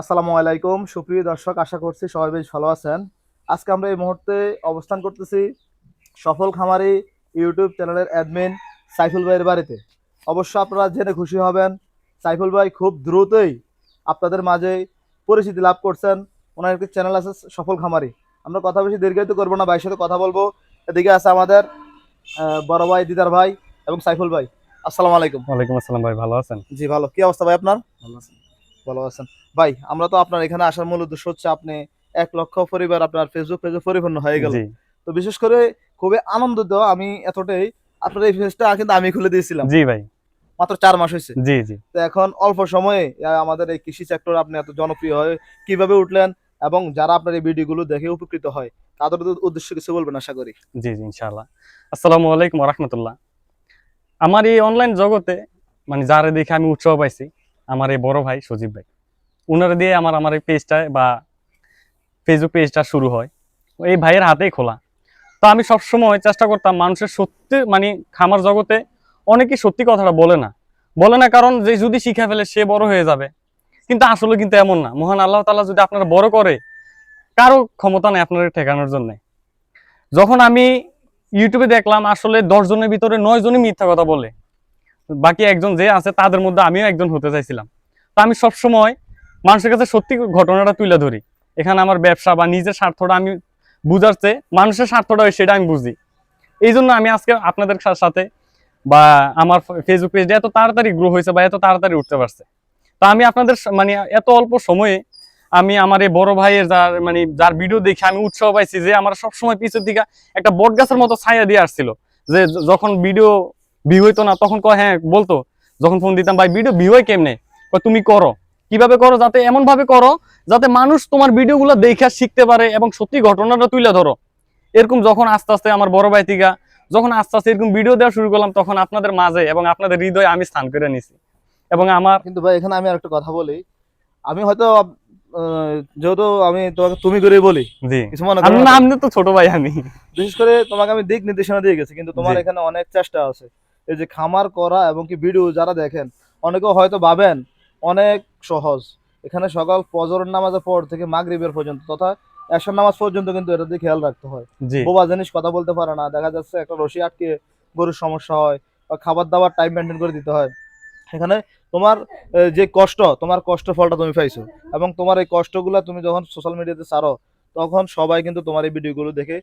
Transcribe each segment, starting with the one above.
আসসালামু আলাইকুম। সুপ্রিয় দর্শক আশা করছি সবাই বেশ ভালো আছেন। আজকে আমরা এই মুহূর্তে অবস্থান করতেছি সফল খামারি ইউটিউব চ্যানেলের অ্যাডমিন সাইফুল ভাইয়ের বাড়িতে। অবশ্য আপনারা জেনে খুশি হবেন সাইফুল ভাই খুব দ্রুতই আপনাদের মাঝে পরিচিতি লাভ করছেন। ওনার একটি চ্যানেল আছে সফল খামারি। আমরা কথা বেশি দীর্ঘায়িত করব না ভাইয়ের সাথে কথা বলব। এদিকে আছে আমাদের বড় ভাই দিদার ভাই এবং সাইফুল ভাই। আসসালামু আলাইকুম। ওয়ালাইকুম আসসালাম ভাই ভালো আছেন? জি ভালো। কি অবস্থা ভাই আপনার? ভালো আছেন ভাই আমরা তো আপনার এখানে আসার মূল উদ্দেশ্য হচ্ছে আপনি এক লক্ষ পরিবার আপনার ফেসবুক পেজে পরিপূর্ণ হয়ে গেল। তো বিশেষ করে খুবই আনন্দিত আমি এতটাই আপনার এই পেজটা কিন্তু আমি খুলে দিয়েছিলাম। জি ভাই। মাত্র চার মাস হয়েছে। জি জি। তো এখন অল্প সময়ে আমাদের এই কৃষি সেক্টর আপনি এত জনপ্রিয় হয়ে কীভাবে উঠলেন এবং যারা আপনার এই ভিডিওগুলো দেখে উপকৃত হয় তাদের উদ্দেশ্য কিছু বলবেন আশা করি। জি জি ইনশাআল্লাহ। আসসালামু আলাইকুম রহমতুল্লাহ। আমার এই অনলাইন জগতে মানে যারা দেখে আমি উৎসাহ পাইছি আমার এই বড় ভাই সজীব ভাই। উনারা দিয়ে আমার আমার এই পেজটা বা ফেসবুক পেজটা শুরু হয়। এই ভাইয়ের হাতেই খোলা। তো আমি সবসময় চেষ্টা করতাম মানুষের সত্যি মানে খামার জগতে অনেকেই সত্যি কথাটা বলে না। বলে না কারণ যে যদি শিখে ফেলে সে বড় হয়ে যাবে। কিন্তু আসলে কিন্তু এমন না। মহান আল্লাহ তালা যদি আপনারা বড় করে, কারও ক্ষমতা নেই আপনার ঠেকানোর জন্য। যখন আমি ইউটিউবে দেখলাম, আসলে দশ জনের ভিতরে নয় জনই মিথ্যা কথা বলে। বাকি একজন যে আছে, তাদের মধ্যে আমিও একজন হতে চাইছিলাম। তো আমি সবসময় মানুষের কাছে সত্যি ঘটনাটা তুলে ধরি। এখানে আমার ব্যবসা বা নিজের স্বার্থটা আমি বুঝার চেয়ে মানুষের স্বার্থটা হয় সেটা আমি বুঝি। এই জন্য আমি আজকে আপনাদের সাথে বা আমার ফেসবুক পেজটা এত তাড়াতাড়ি গ্রো হয়েছে বা এত তাড়াতাড়ি উঠতে পারছে। তো আমি আপনাদের মানে এত অল্প সময়ে আমি আমার এই বড় ভাইয়ের যার মানে যার ভিডিও দেখে আমি উৎসাহ পাইছি যে আমার সবসময় পিছের দিকে একটা বট গাছের মতো ছায়া দিয়ে আসছিল। যে যখন ভিডিও ভিউ হইতো না তখন কয় হ্যাঁ বলতো যখন ফোন দিতাম ভাই ভিডিও ভিউ হয় কেমনে? তুমি করো। কীভাবে করো? যাতে এমন ভাবে করো যাতে মানুষ তোমার ভিডিওগুলো দেখে শিখতে পারে এবং সত্যি ঘটনাটা তুলে ধরো। এরকম যখন আস্তে আস্তে আমার বড় ভাই থেকে যখন আস্তে আস্তে এরকম ভিডিও দেওয়া শুরু করলাম তখন আপনাদের মাঝে এবং আপনাদের হৃদয়ে আমি স্থান করে নিছি। এবং আমার কিন্তু ভাই এখানে আমি একটা কথা বলি। আমি হয়তো যেহেতু আমি তোমাকে তুমি করে বলি কিছু মনে আমি তো? ছোট ভাই আমি। বিশেষ করে তোমাকে আমি দিক নির্দেশনা দিয়ে গেছি কিন্তু তোমার এখানে অনেক চেষ্টা আছে। এই যে খামার করা এবং কি ভিডিও যারা দেখেন অনেকে হয়তো ভাবেন অনেক সহজ। এখানে সকাল ফজরের নামাজের পর থেকে মাগরিবের পর্যন্ত তথা এশার নামাজ পর্যন্ত কিন্তু এটা দিয়ে খেয়াল রাখতে হয়। বোবা জিনিস কথা বলতে পারে না। দেখা যাচ্ছে একটা রশি আটকে গরুর সমস্যা হয় বা খাবার দাবার টাইম মেনটেন করে দিতে হয়। এখানে তোমার যে কষ্ট তোমার কষ্ট ফলটা তুমি পাইছো এবং তোমার এই কষ্টগুলো তুমি যখন সোশ্যাল মিডিয়াতে ছাড়ো তখন সবাই কিন্তু তোমার এই ভিডিওগুলো দেখে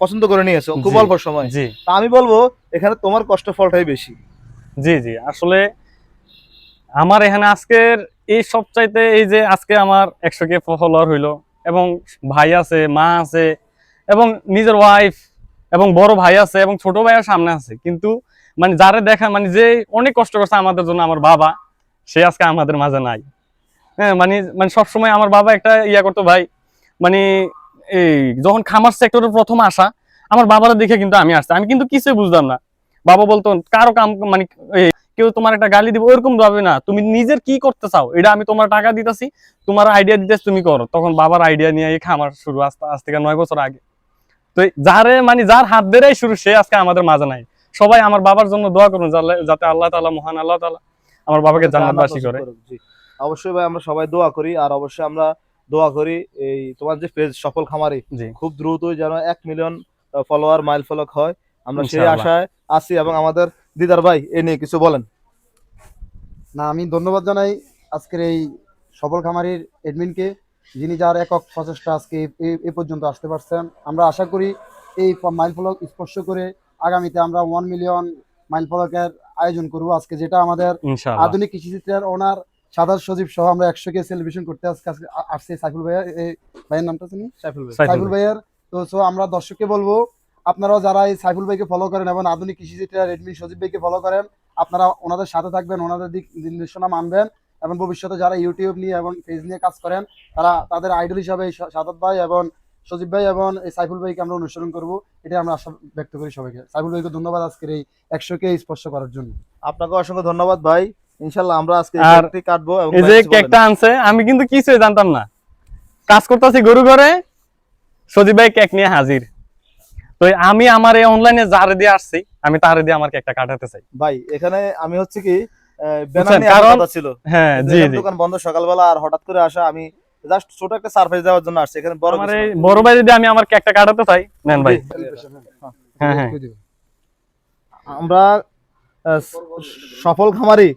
পছন্দ করে নিয়েছে খুব অল্প সময়। জি। তা আমি বলব এখানে তোমার কষ্ট ফলটাই বেশি। জি জি আসলে আমার এখানে আজকের এই সবচাইতে এই যে আজকে আমার একশো কে ফলোয়ার হইল এবং ভাই আছে মা আছে এবং নিজের ওয়াইফ এবং বড় ভাই আছে এবং ছোট ভাইয়ের সামনে আছে। কিন্তু মানে যারা দেখা মানে যে অনেক কষ্ট করছে আমাদের জন্য আমার বাবা সে আজকে আমাদের মাঝে নাই। হ্যাঁ মানে মানে সবসময় আমার বাবা একটা ইয়া করতো ভাই মানে এই যখন খামার সেক্টরে প্রথম আসা আমার বাবারা দেখে কিন্তু আমি আসছি। আমি কিন্তু কিছুই বুঝতাম না। বাবা বলতো কারও কাম মানে কেউ তোমার একটা গালি দিব ওরকম ভাবে না। তুমি নিজের কি করতে চাও এটা আমি তোমার টাকা দিতেছি তোমার আইডিয়া দিতেছি তুমি করো। তখন বাবার আইডিয়া নিয়ে এই খামার শুরু আস্তে আজ থেকে নয় বছর আগে। তো যারে মানে যার হাত ধরেই শুরু সে আজকে আমাদের মাঝে নাই। সবাই আমার বাবার জন্য দোয়া করুন যাতে আল্লাহ তালা মহান আল্লাহ তালা আমার বাবাকে জান্নাতবাসী করে। অবশ্যই ভাই আমরা সবাই দোয়া করি। আর অবশ্যই আমরা দোয়া করি এই তোমার যে পেজ সফল খামারি খুব দ্রুতই যেন এক মিলিয়ন ফলোয়ার মাইল ফলক হয়। আমরা সেই আশায় আছি এবং আমাদের দিদার ভাই এ নিয়ে কিছু বলেন। না আমি ধন্যবাদ জানাই আজকের এই সফল খামারির এডমিনকে যিনি যার একক প্রচেষ্টা আজকে এ- পর্যন্ত আসতে পারছেন। আমরা আশা করি এই মাইল ফলক স্পর্শ করে আগামীতে আমরা ওয়ান মিলিয়ন মাইল ফলকের আয়োজন করব আজকে যেটা আমাদের আধুনিক কৃষিচিত্রের ওনার সাদার সজীব সহ আমরা একশো কে সেলিব্রেশন করতে আজকে আসছে সাইফুল ভাইয়া। এই ভাইয়ের নামটা চিনি সাইফুল ভাই। সাইফুল সাইফুল তো সো আমরা দর্শককে বলব আপনারাও যারা এই সাইফুল ভাইকে ফলো করেন এবং আধুনিক কৃষিচিত্রের রেডমি সজীব ভাইকে ফলো করেন আপনারা ওনাদের সাথে থাকবেন ওনাদের দিক নির্দেশনা মানবেন এবং ভবিষ্যতে যারা ইউটিউব নিয়ে এবং পেজ নিয়ে কাজ করেন তারা তাদের আইডল হিসাবে এই সাদত ভাই এবং সজীব ভাই এবং এই সাইফুল ভাইকে আমরা অনুসরণ করব। এটা আমরা আশা ব্যক্ত করি সবাইকে। সাইফুল ভাইকে ধন্যবাদ আজকের এই একশো কে স্পর্শ করার জন্য। আপনাকে অসংখ্য ধন্যবাদ ভাই। ইনশাল্লাহ আমরা আজকে কেকটি কাটবো এবং এই যে কেকটা আনছে আমি কিন্তু কিছুই জানতাম না। কাজ করতেছি গরু ঘরে সজীব ভাই কেক নিয়ে হাজির। তো আমি আমার এই অনলাইনে যারে দিয়ে আসছি আমি তারে দিয়ে আমার কেকটা কাটাতে চাই। ভাই এখানে আমি হচ্ছে কি কথা ছিল। হ্যাঁ জি জি। দোকান বন্ধ সকালবেলা আর হঠাৎ করে আসা আমি জাস্ট ছোট একটা সারপ্রাইজ দেওয়ার জন্য আসছি। এখানে বড় আমার। বড় ভাই যদি আমি আমার কেকটা কাটাতে চাই নেন ভাই। হ্যাঁ হ্যাঁ। আমরা সফল খামারি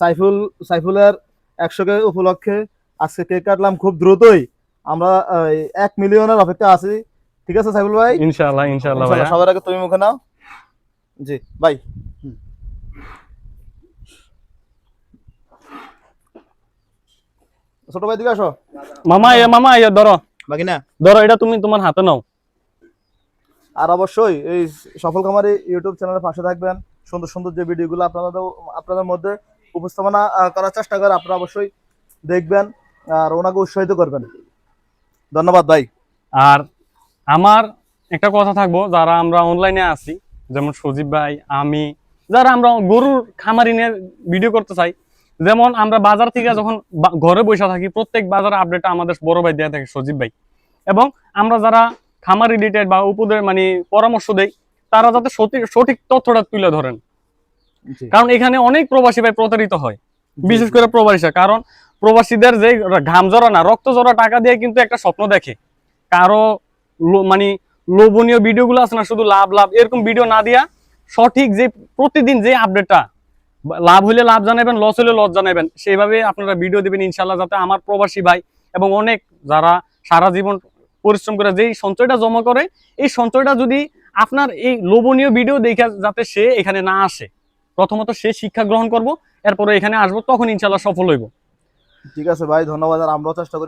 সাইফুল সাইফুলের একশো কে উপলক্ষে আজকে কেক কাটলাম খুব দ্রুতই। আমরা এক মিলিয়নের অপেক্ষা আছি। ঠিক আছে সাইফুল ভাই? ইনশাআল্লাহ ইনশাআল্লাহ সবার আগে তুমি মুখে নাও। জি ভাই। ছোট ভাই দিকে আসো। মামা এ মামা এ ধরো। বাকি না? ধরো এটা তুমি তোমার হাতে নাও। আর অবশ্যই এই সফল খামারি ইউটিউব চ্যানেলের পাশে থাকবেন। সুন্দর সুন্দর যে ভিডিওগুলো আপনাদের আপনাদের মধ্যে উপস্থাপনা করার চেষ্টা করে আপনারা অবশ্যই দেখবেন আর ওনাকে উৎসাহিত করবেন। ধন্যবাদ ভাই। আর আমার একটা কথা থাকব, যারা আমরা অনলাইনে আছি, যেমন সজীব ভাই, আমি, যারা আমরা গরুর খামারি নিয়ে ভিডিও করতে চাই, যেমন আমরা বাজার থেকে যখন ঘরে বসে থাকি, প্রত্যেক বাজার আপডেট আমাদের বড় ভাই দেওয়া থাকে, সজীব ভাই। এবং আমরা যারা খামার রিলেটেড বা উপদের মানে পরামর্শ দেই তারা যাতে সঠিক সঠিক তথ্যটা তুলে ধরেন। কারণ এখানে অনেক প্রবাসী ভাই প্রতারিত হয়। বিশেষ করে প্রবাসীরা। কারণ প্রবাসীদের যে ঘাম জড়া না রক্ত জড়া টাকা দিয়ে কিন্তু একটা স্বপ্ন দেখে। কারও মানে লোভনীয় ভিডিওগুলো আছে না শুধু লাভ লাভ এরকম ভিডিও না দিয়া সঠিক যে প্রতিদিন যে আপডেটটা লাভ হলে লাভ জানাবেন লস হলে লস জানাবেন সেইভাবে আপনারা ভিডিও দিবেন ইনশাল্লাহ যাতে আমার প্রবাসী ভাই এবং অনেক যারা সারা জীবন পরিশ্রম করে যেই সঞ্চয়টা জমা করে এই সঞ্চয়টা যদি আপনার এই লোভনীয় ভিডিও দেখে যাতে সে এখানে না আসে। প্রথমত সে শিক্ষা গ্রহণ করব, এরপরে এখানে আসব, তখন ইনশাল্লাহ সফল হইব। ঠিক আছে ভাই, ধন্যবাদ, আর আমরাও চেষ্টা করি।